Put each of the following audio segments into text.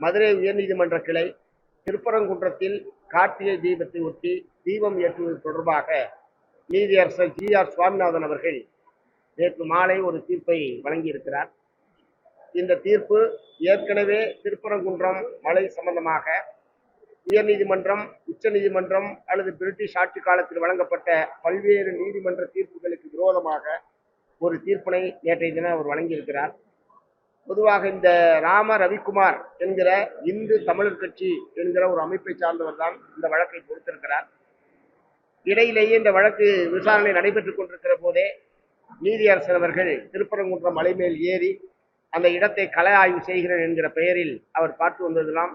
மதுரை உயர்நீதிமன்ற கிளை திருப்பரங்குன்றத்தில் கார்த்திகை தீபத்தை ஒட்டி தீபம் ஏற்றுவது தொடர்பாக நீதியரசர் ஜி ஆர் சுவாமிநாதன் அவர்கள் நேற்று மாலை ஒரு தீர்ப்பை வழங்கியிருக்கிறார். இந்த தீர்ப்பு ஏற்கனவே திருப்பரங்குன்றம் மலை சம்பந்தமாக உயர்நீதிமன்றம் உச்சநீதிமன்றம் அல்லது பிரிட்டிஷ் ஆட்சி காலத்தில் வழங்கப்பட்ட பல்வேறு நீதிமன்ற தீர்ப்புகளுக்கு விரோதமாக ஒரு தீர்ப்பினை நேற்றைய தினம் அவர் வழங்கியிருக்கிறார். பொதுவாக இந்த ராம ரவிக்குமார் என்கிற இந்து தமிழர் கட்சி என்கிற ஒரு அமைப்பை சார்ந்தவர் தான் இந்த வழக்கை கொடுத்திருக்கிறார் இடையிலேயே இந்த வழக்கு விசாரணை நடைபெற்றுக் கொண்டிருக்கிற போதே நீதியரசர் அவர்கள் திருப்பரங்குன்றம் மலை மேல் ஏறி அந்த இடத்தை கலை ஆய்வு செய்கிறேன் என்கிற பெயரில் அவர் பார்த்து வந்ததெல்லாம்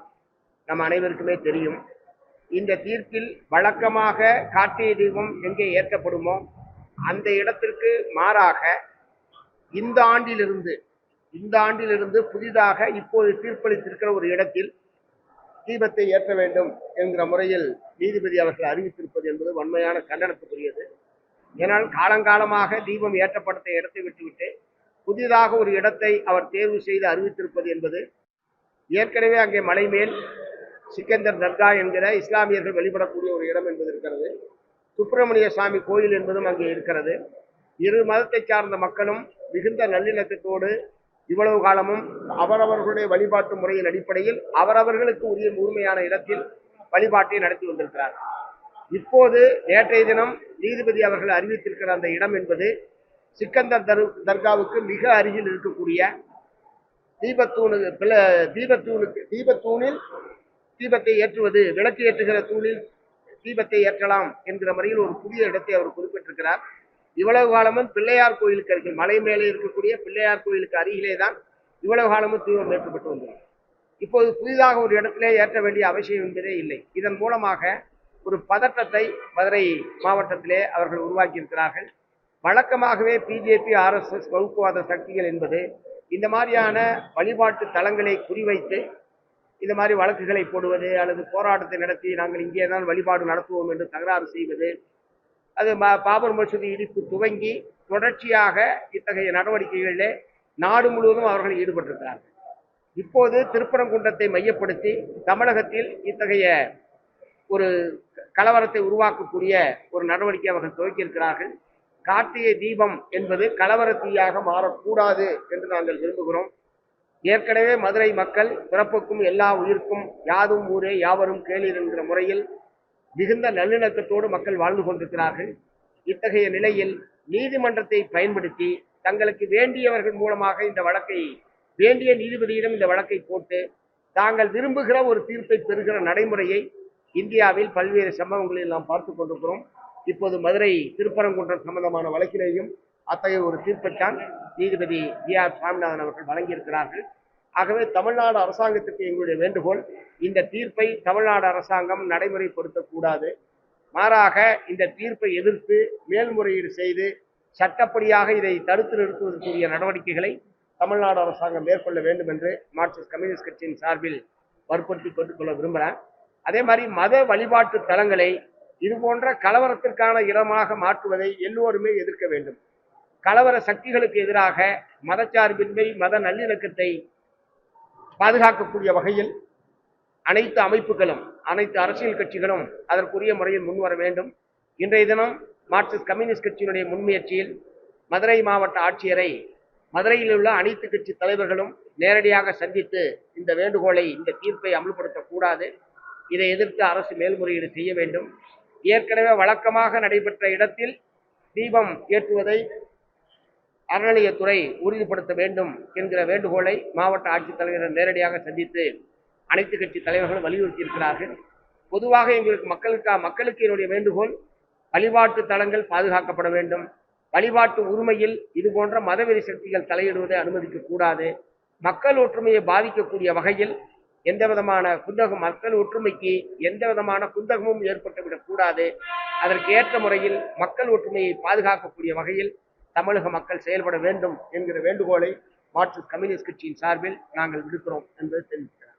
நம் அனைவருக்குமே தெரியும். இந்த தீர்ப்பில் வழக்கமாக கார்த்திகை தீபம் எங்கே ஏற்றப்படுமோ அந்த இடத்திற்கு மாறாக இந்த ஆண்டிலிருந்து இந்த ஆண்டிலிருந்து புதிதாக இப்போது தீர்ப்பளித்திருக்கிற ஒரு இடத்தில் தீபத்தை ஏற்ற வேண்டும் என்கிற முறையில் நீதிபதி அவர்கள் அறிவித்திருப்பது என்பது வன்மையான கண்டனத்துக்குரியது. ஏனால் காலங்காலமாக தீபம் ஏற்றப்பட்ட இடத்தை விட்டுவிட்டு புதிதாக ஒரு இடத்தை அவர் தேர்வு செய்து அறிவித்திருப்பது என்பது ஏற்கனவே அங்கே மலை மேல் சிக்கந்தர் தர்கா என்கிற இஸ்லாமியர்கள் வழிபடக்கூடிய ஒரு இடம் என்பது இருக்கிறது. சுப்பிரமணிய சுவாமி கோயில் என்பதும் அங்கே இருக்கிறது. இரு மதத்தை சார்ந்த மக்களும் மிகுந்த நல்லிணக்கத்தோடு இவ்வளவு காலமும் அவரவர்களுடைய வழிபாட்டு முறையின் அடிப்படையில் அவரவர்களுக்கு உரிய முழுமையான இடத்தில் வழிபாட்டை நடத்தி வந்திருக்கிறார். இப்போது நேற்றைய தினம் நீதிபதி அவர்கள் அறிவித்திருக்கிற அந்த இடம் என்பது சிக்கந்தர் தர் தர்காவுக்கு மிக அருகில் இருக்கக்கூடிய தீபத்தூணு பில தீபத்தூணுக்கு தீபத்தூணில் தீபத்தை ஏற்றுவது விளக்கு ஏற்றுகிற தூணில் தீபத்தை ஏற்றலாம் என்கிற முறையில் ஒரு புதிய இடத்தை அவர் குறிப்பிட்டிருக்கிறார். இவ்வளவு காலமும் பிள்ளையார் கோயிலுக்கு அருகில் மலை மேலே இருக்கக்கூடிய பிள்ளையார் கோயிலுக்கு அருகிலே தான் இவ்வளவு காலமும் தீபம் ஏற்றப்பட்டு வந்தது. இப்போது புதிதாக ஒரு இடத்திலே ஏற்ற வேண்டிய அவசியம் என்பதே இல்லை. இதன் மூலமாக ஒரு பதட்டத்தை மதுரை மாவட்டத்திலே அவர்கள் உருவாக்கியிருக்கிறார்கள். வழக்கமாகவே பிஜேபி ஆர்எஸ்எஸ் வகுப்புவாத சக்திகள் என்பது இந்த மாதிரியான வழிபாட்டு தலங்களை குறிவைத்து இந்த மாதிரி வழக்குகளை போடுவது அல்லது போராட்டத்தை நடத்தி நாங்கள் இங்கே தான் வழிபாடு நடத்துவோம் என்று தகராறு செய்வது அது பா- பாபர் மசூதி இடிப்பு துவங்கி தொடர்ச்சியாக இத்தகைய நடவடிக்கைகளில் நாடு முழுவதும் அவர்கள் ஈடுபட்டிருக்கிறார்கள். இப்போது திருப்பரங்குன்றத்தை மையப்படுத்தி தமிழகத்தில் இத்தகைய ஒரு கலவரத்தை உருவாக்கக்கூடிய ஒரு நடவடிக்கை அவர்கள் துவக்கியிருக்கிறார்கள். கார்த்திகை தீபம் என்பது கலவர தீயாக மாறக்கூடாது என்று நாங்கள் விரும்புகிறோம். ஏற்கனவே மதுரை மக்கள் பிறப்புக்கும் எல்லா உயிர்க்கும் யாதும் ஊரே யாவரும் கேளீர் என்கிற முறையில் மிகுந்த நல்லிணக்கத்தோடு மக்கள் வாழ்ந்து கொண்டிருக்கிறார்கள். இத்தகைய நிலையில் நீதிமன்றத்தை பயன்படுத்தி தங்களுக்கு வேண்டியவர்கள் மூலமாக இந்த வழக்கை வேண்டிய நீதிபதியிடம் இந்த வழக்கை போட்டு தாங்கள் விரும்புகிற ஒரு தீர்ப்பை பெறுகிற நடைமுறையை இந்தியாவில் பல்வேறு சம்பவங்களில் நாம் பார்த்து கொண்டிருக்கிறோம். இப்போது மதுரை திருப்பரங்குன்றம் சம்பந்தமான வழக்கிலேயும் அத்தகைய ஒரு தீர்ப்பைத்தான் நீதிபதி ஜி ஆர் சாமிநாதன் அவர்கள் வழங்கியிருக்கிறார்கள். ஆகவே தமிழ்நாடு அரசாங்கத்துக்கு எங்களுடைய வேண்டுகோள் இந்த தீர்ப்பை தமிழ்நாடு அரசாங்கம் நடைமுறைப்படுத்தக்கூடாது. மாறாக இந்த தீர்ப்பை எதிர்த்து மேல்முறையீடு செய்து சட்டப்படியாக இதை தடுத்து நிறுத்துவதற்குரிய நடவடிக்கைகளை தமிழ்நாடு அரசாங்கம் மேற்கொள்ள வேண்டும் என்று மார்க்சிஸ்ட் கம்யூனிஸ்ட் கட்சியின் சார்பில் வற்புறுத்தி கொண்டுக்கொள்ள விரும்புகிறேன். அதே மாதிரி மத வழிபாட்டு தலங்களை இது போன்ற கலவரத்திற்கான இடமாக மாற்றுவதை எல்லோருமே எதிர்க்க வேண்டும். கலவர சக்திகளுக்கு எதிராக மதச்சார்பின்மை மத நல்லிணக்கத்தை பாதுகாக்கக்கூடிய வகையில் அனைத்து அமைப்புகளும் அனைத்து அரசியல் கட்சிகளும் அதற்குரிய முறையில் முன்வர வேண்டும். இன்றைய தினம் மார்க்சிஸ்ட் கம்யூனிஸ்ட் கட்சியினுடைய முன்முயற்சியில் மதுரை மாவட்ட ஆட்சியரை மதுரையில் உள்ள அனைத்து கட்சி தலைவர்களும் நேரடியாக சந்தித்து இந்த வேண்டுகோளை இந்த தீர்ப்பை அமல்படுத்தக்கூடாது. இதை எதிர்த்து அரசு மேல்முறையீடு செய்ய வேண்டும். ஏற்கனவே வழக்கமாக நடைபெற்ற இடத்தில் தீபம் ஏற்றுவதை அறநிலையத்துறை உறுதிப்படுத்த வேண்டும் என்கிற வேண்டுகோளை மாவட்ட ஆட்சித்தலைவர் நேரடியாக சந்தித்து அனைத்து கட்சி தலைவர்களும் வலியுறுத்தி இருக்கிறார்கள் பொதுவாக எங்களுக்கு மக்களுக்கா மக்களுக்கு என்னுடைய வேண்டுகோள் வழிபாட்டு தலங்கள் பாதுகாக்கப்பட வேண்டும். வழிபாட்டு உரிமையில் இது போன்ற மதவெறி சக்திகள் தலையிடுவதை அனுமதிக்க கூடாது. மக்கள் ஒற்றுமையை பாதிக்கக்கூடிய வகையில் எந்த விதமான குந்தகம் மக்கள் ஒற்றுமைக்கு எந்த விதமான குந்தகமும் ஏற்பட்டுவிடக் கூடாது. அதற்கு ஏற்ற முறையில் மக்கள் ஒற்றுமையை பாதுகாக்கக்கூடிய வகையில் தமிழக மக்கள் செயல்பட வேண்டும் என்கிற வேண்டுகோளை மார்க்சிஸ்ட் கம்யூனிஸ்ட் கட்சியின் சார்பில் நாங்கள் விடுக்கிறோம் என்பது தெரிவிக்கிறார்